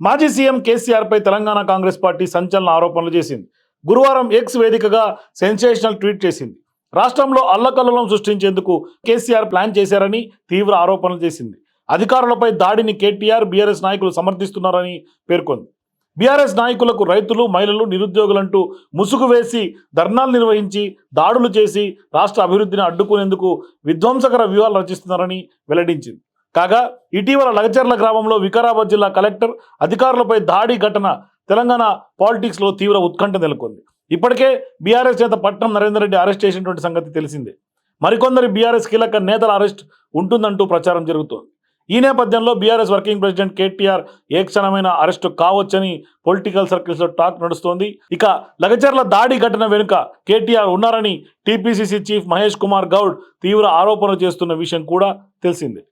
మాజీ సీఎం కేసీఆర్పై తెలంగాణ కాంగ్రెస్ పార్టీ సంచలన ఆరోపణలు చేసింది. గురువారం ఎక్స్ వేదికగా సెన్సేషనల్ ట్వీట్ చేసింది. రాష్ట్రంలో అల్లకల్లోలం సృష్టించేందుకు కేసీఆర్ ప్లాన్ చేశారని తీవ్ర ఆరోపణలు చేసింది. అధికారులపై దాడిని కేటీఆర్ బీఆర్ఎస్ నాయకులు సమర్థిస్తున్నారని పేర్కొంది. బీఆర్ఎస్ నాయకులకు రైతులు మహిళలు నిరుద్యోగులంటూ ముసుగు వేసి ధర్నాలు నిర్వహించి దాడులు చేసి రాష్ట్ర అభివృద్ధిని అడ్డుకునేందుకు విధ్వంసకర వ్యూహాలు రచిస్తున్నారని వెల్లడించింది. కాగా ఇటీవల లగచర్ల గ్రామంలో వికారాబాద్ జిల్లా కలెక్టర్ అధికారులపై దాడి ఘటన తెలంగాణ పాలిటిక్స్లో తీవ్ర ఉత్కంఠ నెలకొంది. ఇప్పటికే బీఆర్ఎస్ నేత పట్నం నరేందర్ రెడ్డి అరెస్ట్ చేసినటువంటి సంగతి తెలిసిందే. మరికొందరి బీఆర్ఎస్ కీలక నేతల అరెస్ట్ ఉంటుందంటూ ప్రచారం జరుగుతోంది. ఈ నేపథ్యంలో బీఆర్ఎస్ వర్కింగ్ ప్రెసిడెంట్ కేటీఆర్ ఏ క్షణమైన అరెస్టు కావచ్చని పొలిటికల్ సర్కిల్స్లో టాక్ నడుస్తోంది. ఇక లగచర్ల దాడి ఘటన వెనుక కేటీఆర్ ఉన్నారని టీపీసీసీ చీఫ్ మహేష్ కుమార్ గౌడ్ తీవ్ర ఆరోపణలు చేస్తున్న విషయం కూడా తెలిసిందే.